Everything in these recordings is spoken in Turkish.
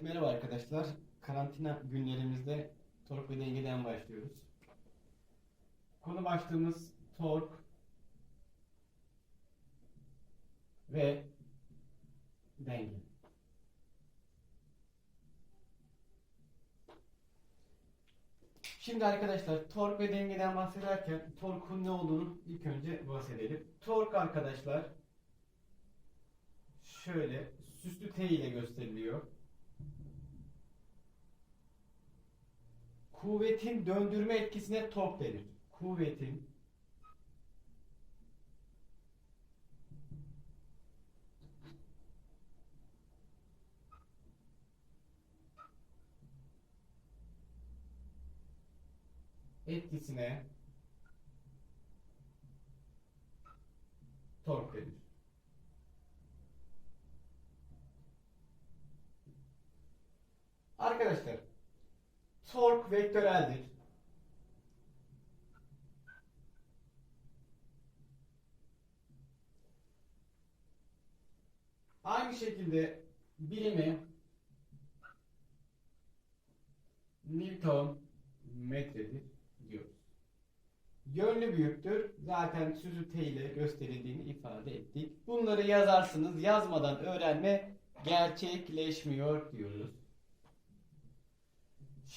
Merhaba arkadaşlar. Karantina günlerimizde tork ve dengeden başlıyoruz. Konu başlığımız tork ve denge. Şimdi arkadaşlar tork ve dengeden bahsederken torkun ne olduğunu ilk önce bahsedelim. Tork arkadaşlar şöyle süslü T ile gösteriliyor. Kuvvetin döndürme etkisine tork denir. Kuvvetin etkisine tork denir. Arkadaşlar tork vektöreldir. Aynı şekilde birimi Newton metredir diyoruz. Yönlü büyüktür. Zaten sözü T ile gösterildiğini ifade ettik. Bunları yazarsınız. Yazmadan öğrenme gerçekleşmiyor diyoruz.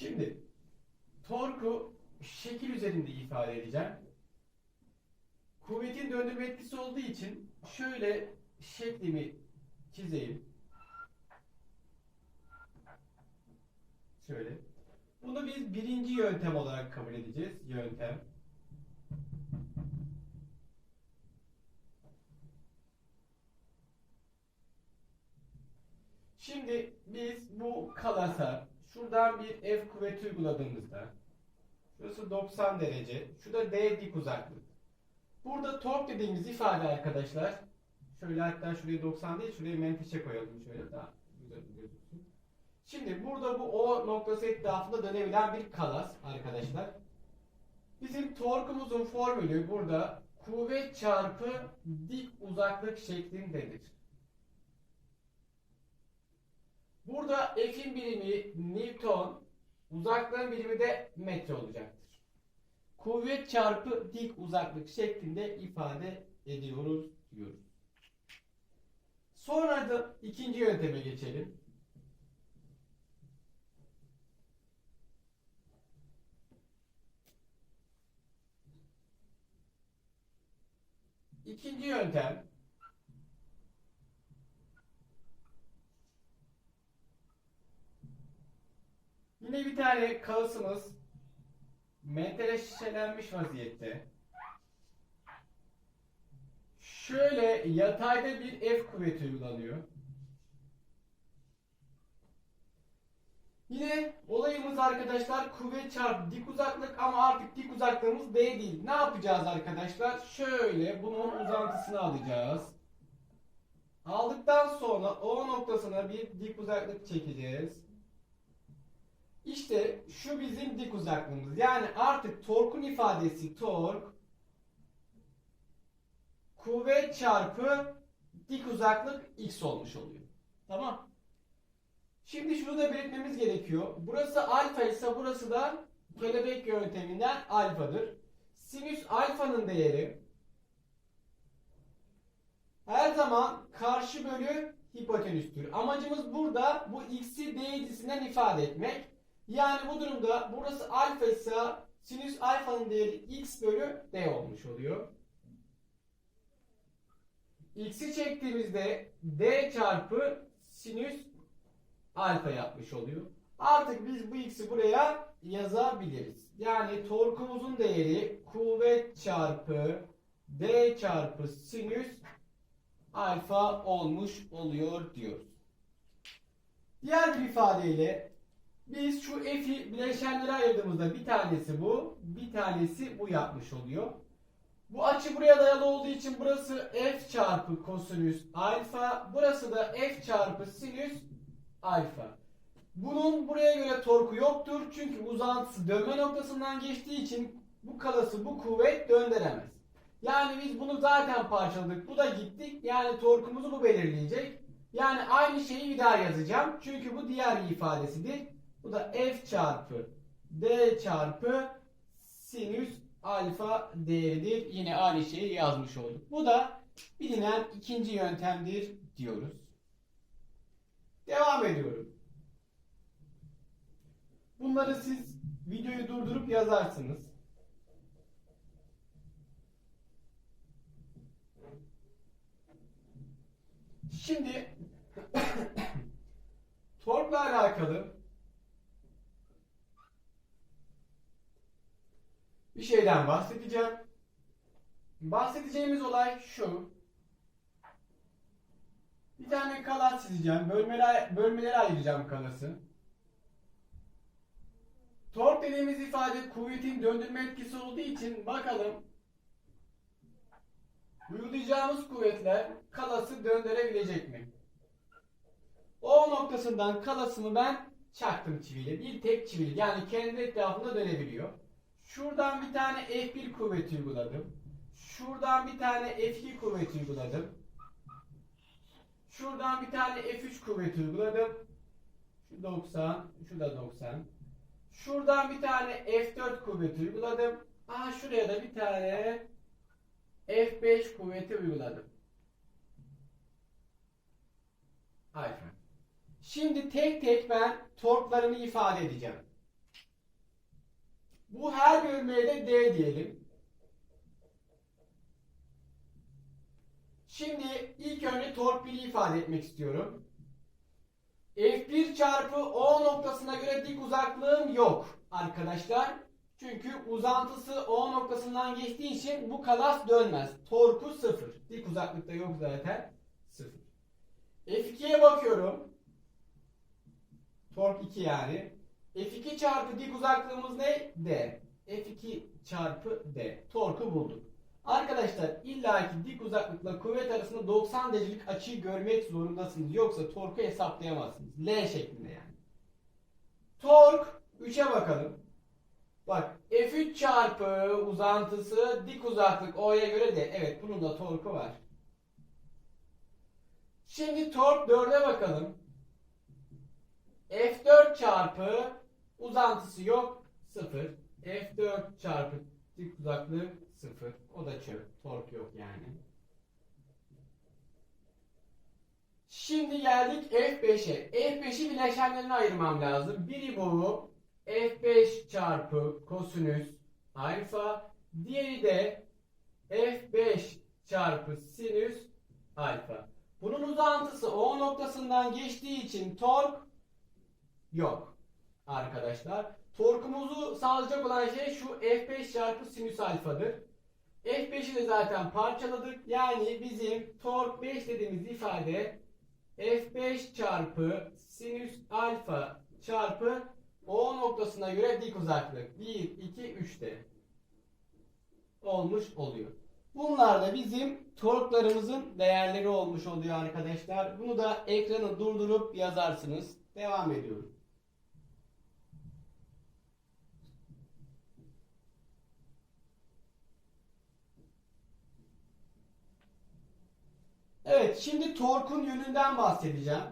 Şimdi torku şekil üzerinde ifade edeceğim. Kuvvetin döndürme etkisi olduğu için şöyle şeklimi çizeyim. Şöyle. Bunu biz birinci yöntem olarak kabul edeceğiz. Yöntem. Şimdi biz bu kalasa şuradan bir F kuvveti uyguladığımızda şurası 90 derece, şurada D dik uzaklık. Burada tork dediğimiz ifade arkadaşlar şöyle hatta şuraya 90 değil şuraya menteşe koyalım şöyle daha güzel gözüksün. Şimdi burada bu O noktası etrafında dönebilen bir kalas arkadaşlar. Bizim torkumuzun formülü burada kuvvet çarpı dik uzaklık şeklindedir. Burada F'in birimi Newton, uzaklığın birimi de metre olacaktır. Kuvvet çarpı dik uzaklık şeklinde ifade ediyoruz diyoruz. Sonra da ikinci yönteme geçelim. İkinci yöntem Yine bir tane kalasımız menteşelenmiş vaziyette. Şöyle yatayda bir F kuvveti uygulanıyor. Yine olayımız arkadaşlar kuvvet çarpı dik uzaklık ama artık dik uzaklığımız D değil. Ne yapacağız arkadaşlar? Şöyle bunun uzantısını alacağız. Aldıktan sonra O noktasına bir dik uzaklık çekeceğiz. İşte şu bizim dik uzaklığımız. Yani artık torkun ifadesi tork kuvvet çarpı dik uzaklık x olmuş oluyor. Tamam. Şimdi şunu da belirtmemiz gerekiyor. Burası alfa ise burası da kelebek yönteminden alfadır. Sinüs alfanın değeri her zaman karşı bölü hipotenüstür. Amacımız burada bu x'i d ifade etmek. Yani bu durumda burası alfa ise sinüs alfanın değeri x bölü d olmuş oluyor. X'i çektiğimizde d çarpı sinüs alfa yapmış oluyor. Artık biz bu x'i buraya yazabiliriz. Yani torkumuzun değeri kuvvet çarpı d çarpı sinüs alfa olmuş oluyor diyoruz. Diğer bir ifadeyle biz şu f'i bileşenlere ayırdığımızda bir tanesi bu, bir tanesi bu yapmış oluyor. Bu açı buraya dayalı olduğu için burası f çarpı kosinüs alfa, burası da f çarpı sinüs alfa. Bunun buraya göre torku yoktur çünkü uzantısı dönme noktasından geçtiği için bu kalası bu kuvvet döndüremez. Yani biz bunu zaten parçaladık. Bu da gittik. Yani torkumuzu bu belirleyecek. Yani aynı şeyi bir daha yazacağım. Çünkü bu diğer bir ifadesidir. Bu da f çarpı d çarpı sinüs alfa değeridir. Yine aynı şeyi yazmış olduk. Bu da bilinen ikinci yöntemdir diyoruz. Devam ediyorum. Bunları siz videoyu durdurup yazarsınız. Şimdi torkla alakalı bir şeyden bahsedeceğim. Bahsedeceğimiz olay şu. Bir tane kalas çizeceğim. Bölmeler, bölmelere ayıracağım kalası. Tork dediğimiz ifade kuvvetin döndürme etkisi olduğu için bakalım uygulayacağımız kuvvetler kalası döndürebilecek mi? O noktasından kalasımı ben çaktım çiviyle. Bir tek çivili yani kendi etrafında dönebiliyor. Şuradan bir tane F1 kuvveti uyguladım. Şuradan bir tane F2 kuvveti uyguladım. Şuradan bir tane F3 kuvveti uyguladım. Şu 90, şu da 90. Şuradan bir tane F4 kuvveti uyguladım. Aha şuraya da bir tane F5 kuvveti uyguladım. Alfa. Şimdi tek tek ben torklarımı ifade edeceğim. Bu her bölmeye de D diyelim. Şimdi ilk önce tork 1'i ifade etmek istiyorum. F1 çarpı O noktasına göre dik uzaklığım yok arkadaşlar. Çünkü uzantısı O noktasından geçtiği için bu kalas dönmez. Torku 0. Dik uzaklıkta yok zaten. 0. F2'ye bakıyorum. Tork 2 yani. F2 çarpı dik uzaklığımız ne? D. F2 çarpı D. Torku bulduk. Arkadaşlar illaki dik uzaklıkla kuvvet arasında 90 derecelik açıyı görmek zorundasınız. Yoksa torku hesaplayamazsınız. L şeklinde yani. Tork 3'e bakalım. Bak F3 çarpı uzantısı dik uzaklık O'ya göre de evet bunun da torku var. Şimdi tork 4'e bakalım. F4 çarpı uzantısı yok 0. F4 çarpı dik uzaklığı 0. O da çöp. Tork yok yani. Şimdi geldik F5'e. F5'i bileşenlerine ayırmam lazım. Biri bu. F5 çarpı kosinüs alfa. Diğeri de F5 çarpı sinüs alfa. Bunun uzantısı O noktasından geçtiği için tork yok arkadaşlar. Torkumuzu sağlayacak olan şey şu F5 çarpı sinüs alfadır. F5'i de zaten parçaladık. Yani bizim tork 5 dediğimiz ifade F5 çarpı sinüs alfa çarpı O noktasına göre dik uzaklık. 1, 2, 3'te olmuş oluyor. Bunlar da bizim torklarımızın değerleri olmuş oluyor arkadaşlar. Bunu da ekranı durdurup yazarsınız. Devam ediyorum. Evet, şimdi torkun yönünden bahsedeceğim.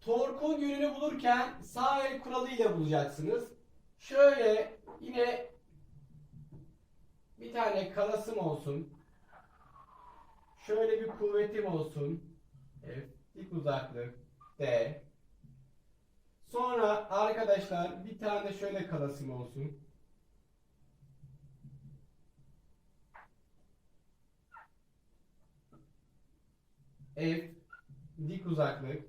Torkun yönünü bulurken sağ el kuralı ile bulacaksınız. Şöyle yine bir tane kalasım olsun. Şöyle bir kuvvetim olsun. F, dik uzaklık D. Sonra arkadaşlar bir tane şöyle kalasım olsun. F dik uzaklık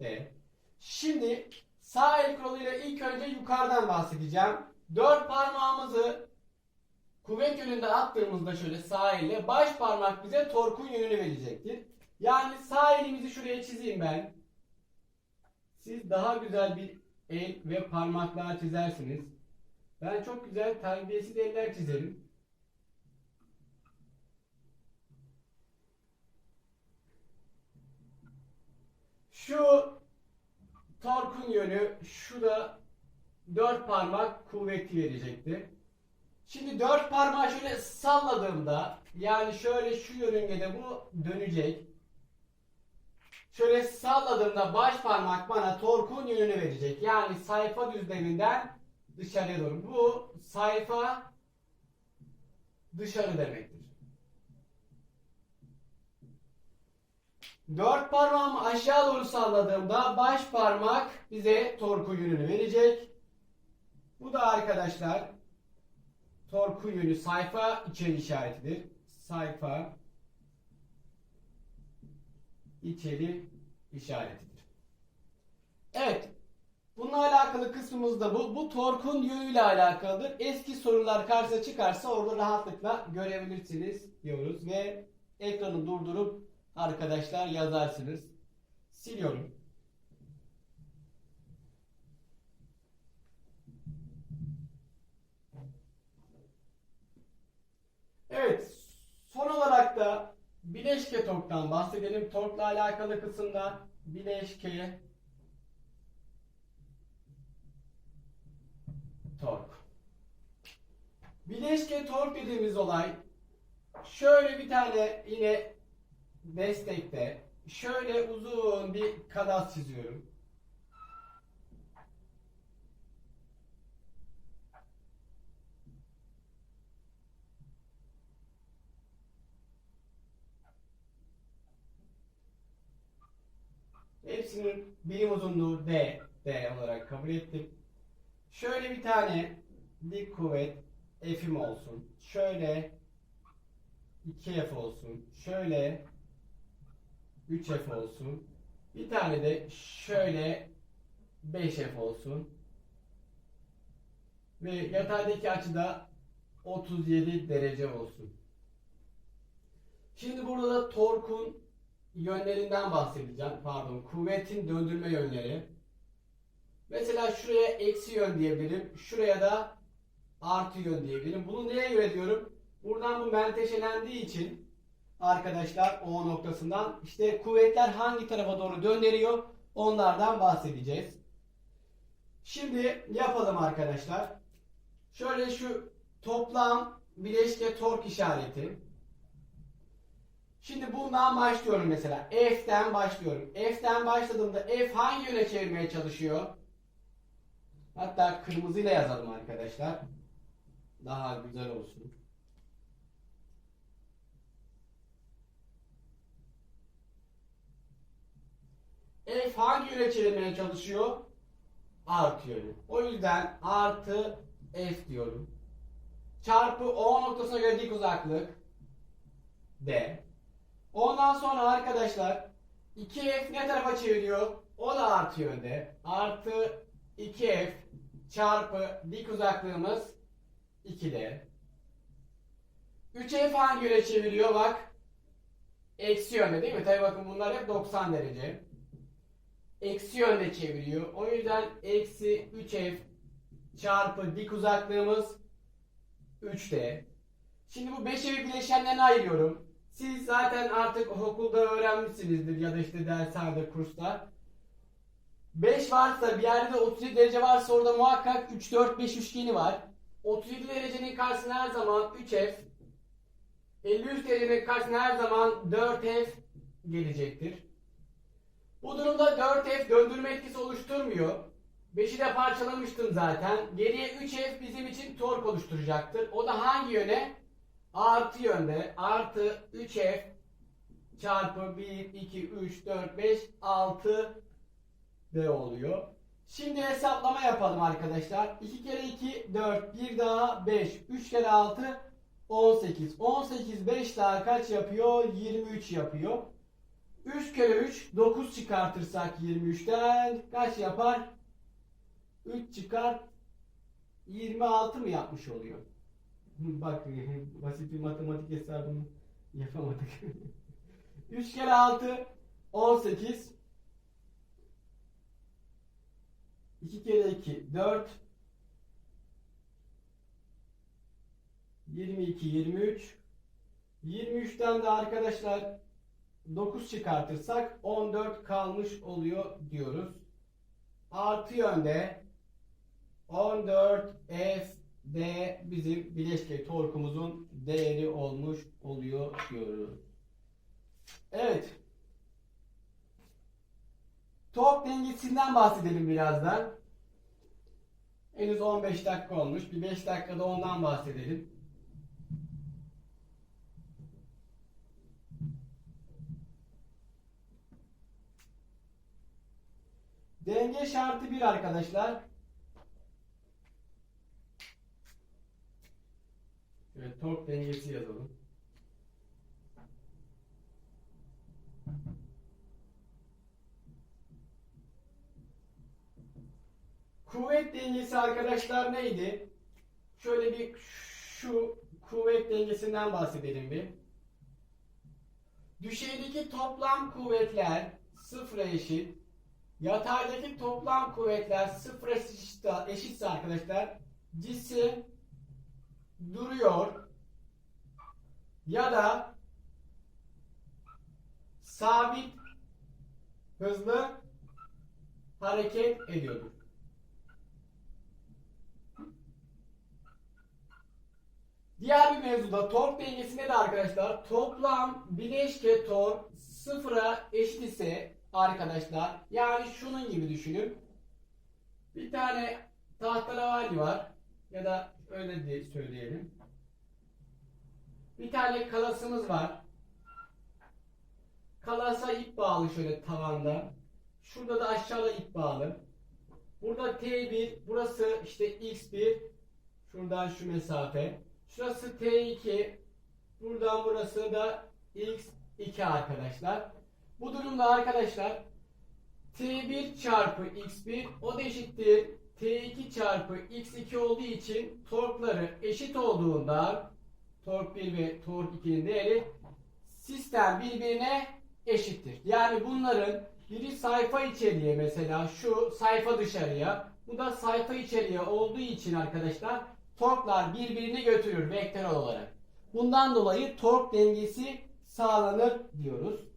D. Şimdi sağ el kuralıyla ilk önce yukarıdan bahsedeceğim. Dört parmağımızı kuvvet yönünde attığımızda şöyle sağ elle baş parmak bize torkun yönünü verecektir. Yani sağ elimizi şuraya çizeyim ben. Siz daha güzel bir el ve parmaklar çizersiniz. Ben çok güzel terbiyesiz eller çizerim. Şu torkun yönü şu da dört parmak kuvveti verecekti. Şimdi dört parmağı şöyle salladığımda yani şöyle şu yörüngede bu dönecek. Şöyle salladığımda baş parmak bana torkun yönünü verecek. Yani sayfa düzleminden dışarıya doğru. Bu sayfa dışarı demektir. Dört parmağımı aşağı doğru salladığımda baş parmak bize torku yönünü verecek. Bu da arkadaşlar torku yönü sayfa içeri işaretidir. Sayfa içeri işaretidir. Evet. Bununla alakalı kısmımız da bu. Bu torkun yönüyle alakalıdır. Eski sorular karşıya çıkarsa orada rahatlıkla görebilirsiniz diyoruz ve ekranı durdurup arkadaşlar yazarsınız. Siliyorum. Evet. Son olarak da bileşke torktan bahsedelim. Torkla alakalı kısımda bileşke tork. Bileşke tork dediğimiz olay şöyle bir tane yine destekte şöyle uzun bir kanat çiziyorum. Hepsinin birim uzunluğu D, D olarak kabul ettim. Şöyle bir tane dik kuvvet F'im olsun. Şöyle 2F olsun. Şöyle 3F olsun. Bir tane de şöyle 5F olsun. Ve yataydaki açıda 37 derece olsun. Şimdi burada da torkun yönlerinden bahsedeceğim. Pardon, kuvvetin döndürme yönleri. Mesela şuraya eksi yön diyebilirim. Şuraya da artı yön diyebilirim. Bunu neye göre diyorum? Buradan bu menteşelendiği için arkadaşlar O noktasından işte kuvvetler hangi tarafa doğru döndürüyor onlardan bahsedeceğiz. Şimdi yapalım arkadaşlar. Şöyle şu toplam bileşke tork işareti. Şimdi bundan başlıyorum mesela. F'ten başlıyorum. F'ten başladığımda F hangi yöne çevirmeye çalışıyor? Hatta kırmızıyla yazalım arkadaşlar. Daha güzel olsun. F hangi yöne çevirmeye çalışıyor? Artı yönü. O yüzden artı F diyorum. Çarpı O noktasına göre dik uzaklık D. Ondan sonra arkadaşlar 2F ne tarafa çeviriyor? O da artı yönde. Artı 2F çarpı dik uzaklığımız 2D. 3F hangi yöne çeviriyor? Bak. Eksi yönde değil mi? Tabi bakın bunlar hep 90 derece. Eksi yönde çeviriyor. O yüzden eksi 3F çarpı dik uzaklığımız 3D. Şimdi bu 5 evi bileşenlerine ayırıyorum. Siz zaten artık okulda öğrenmişsinizdir ya da işte derslerde, kursta. 5 varsa bir yerde 37 derece varsa orada muhakkak 3, 4, 5 üçgeni var. 37 derecenin karşısına her zaman 3F. 53 derecenin karşısına her zaman 4F gelecektir. Bu durumda 4F döndürme etkisi oluşturmuyor. 5'i de parçalamıştım zaten. Geriye 3F bizim için tork oluşturacaktır. O da hangi yöne? Artı yönde. Artı 3F çarpı 1, 2, 3, 4, 5, 6 D oluyor. Şimdi hesaplama yapalım arkadaşlar. 2 kere 2 4, 1 daha 5, 3 kere 6 18. 18 5 daha kaç yapıyor? 23 yapıyor. 3 kere 3 9 çıkartırsak 23'ten kaç yapar? 3 çıkart 26 mı yapmış oluyor? Bak basit bir matematik hesabını yapamadık. 3 kere 6 18 2 kere 2 4 22 23 23'ten de arkadaşlar 9 çıkartırsak 14 kalmış oluyor diyoruz. Artı yönde 14 F D bizim bileşke torkumuzun değeri olmuş oluyor diyoruz. Evet. Tork dengesinden bahsedelim birazdan. Henüz 15 dakika olmuş. Bir 5 dakikada ondan bahsedelim. Denge şartı 1 arkadaşlar. Şöyle tork dengesi yazalım. Kuvvet dengesi arkadaşlar neydi? Şöyle bir şu kuvvet dengesinden bahsedelim bir. Düşeydeki toplam kuvvetler sıfıra eşit. Yataydaki toplam kuvvetler sıfıra eşitse, arkadaşlar cisim duruyor ya da sabit hızlı hareket ediyordur. Diğer bir mevzuda tork dengesinde de arkadaşlar toplam bileşke tork sıfıra eşit ise arkadaşlar yani şunun gibi düşünün. Bir tane tahtalavali var ya da öyle de söyleyelim. Bir tane kalasımız var. Kalasa ip bağlı şöyle tavanda. Şurada da aşağıda ip bağlı. Burada T1, burası işte X1. Şuradan şu mesafe. Şurası T2. Buradan burası da X2 arkadaşlar. Bu durumda arkadaşlar T1 çarpı X1 o da eşittir T2 çarpı X2 olduğu için torkları eşit olduğunda tork 1 ve tork 2'nin değeri sistem birbirine eşittir. Yani bunların biri sayfa içeriye mesela şu sayfa dışarıya bu da sayfa içeriye olduğu için arkadaşlar torklar birbirini götürür vektörel olarak. Bundan dolayı tork dengesi sağlanır diyoruz.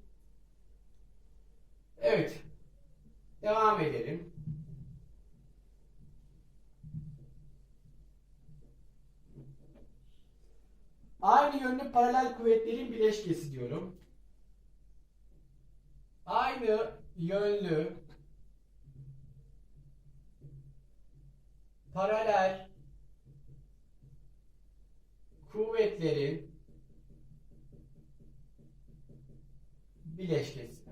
Evet. Devam edelim. Aynı yönlü paralel kuvvetlerin bileşkesi diyorum. Aynı yönlü paralel kuvvetlerin bileşkesi.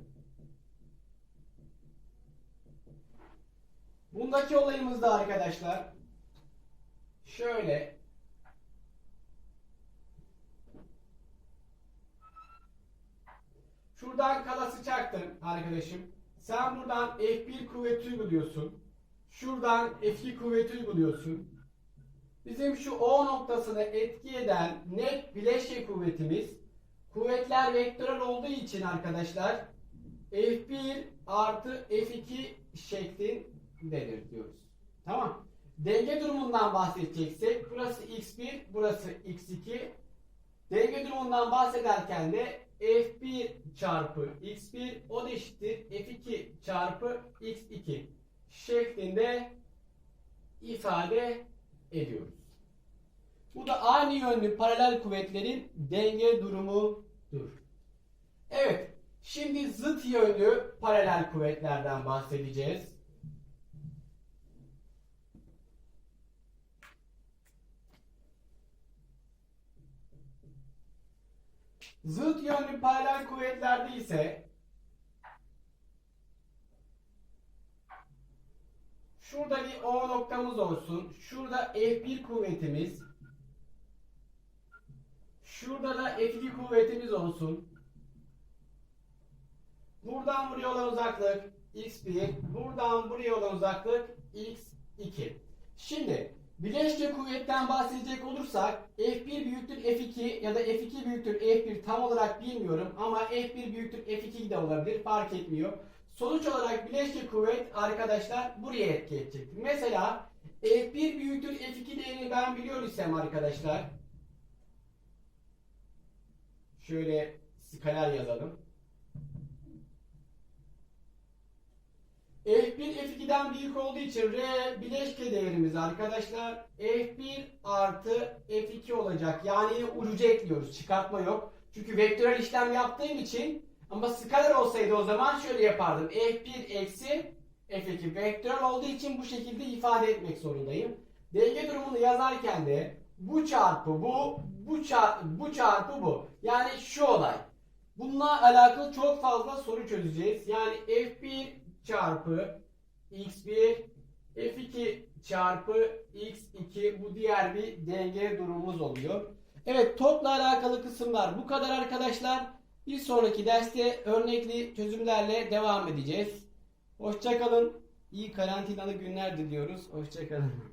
Bundaki olayımız da arkadaşlar şöyle Şuradan kalası çaktın arkadaşım. Sen buradan F1 kuvveti uyguluyorsun. Şuradan F2 kuvveti uyguluyorsun. Bizim şu O noktasını etki eden net bileşke kuvvetimiz kuvvetler vektörel olduğu için arkadaşlar F1 artı F2 şeklindedir diyoruz. Tamam. Denge durumundan bahsedeceksek burası x1, burası x2. Denge durumundan bahsederken de f1 çarpı x1 o da eşittir f2 çarpı x2 şeklinde ifade ediyoruz. Bu da aynı yönlü paralel kuvvetlerin denge durumudur. Evet, şimdi zıt yönlü paralel kuvvetlerden bahsedeceğiz. Zıt yönlü paralel kuvvetlerde ise şurada bir O noktamız olsun. Şurada F1 kuvvetimiz. Şurada da F2 kuvvetimiz olsun. Buradan buraya olan uzaklık x1, buradan buraya olan uzaklık x2. Şimdi bileşke kuvvetten bahsedecek olursak F1 büyüktür F2 ya da F2 büyüktür F1 tam olarak bilmiyorum ama F1 büyüktür F2 de olabilir fark etmiyor. Sonuç olarak bileşke kuvvet arkadaşlar buraya etki edecektir. Mesela F1 büyüktür F2 değerini ben biliyor isem arkadaşlar şöyle skaler yazalım. F1 F2'den büyük olduğu için R bileşke değerimiz arkadaşlar F1 artı F2 olacak. Yani ucucu ekliyoruz. Çıkartma yok. Çünkü vektörel işlem yaptığım için Ama skaler olsaydı o zaman şöyle yapardım. F1 eksi F2 vektörel olduğu için bu şekilde ifade etmek zorundayım. Denge durumunu yazarken de bu çarpı bu, bu çarpı bu çarpı bu. Yani şu olay. Bununla alakalı çok fazla soru çözeceğiz. Yani F1 çarpı X1 F2 çarpı X2 bu diğer bir denge durumumuz oluyor. Evet topla alakalı kısımlar bu kadar arkadaşlar. Bir sonraki derste örnekli çözümlerle devam edeceğiz. Hoşçakalın. İyi karantinalı günler diliyoruz. Hoşçakalın.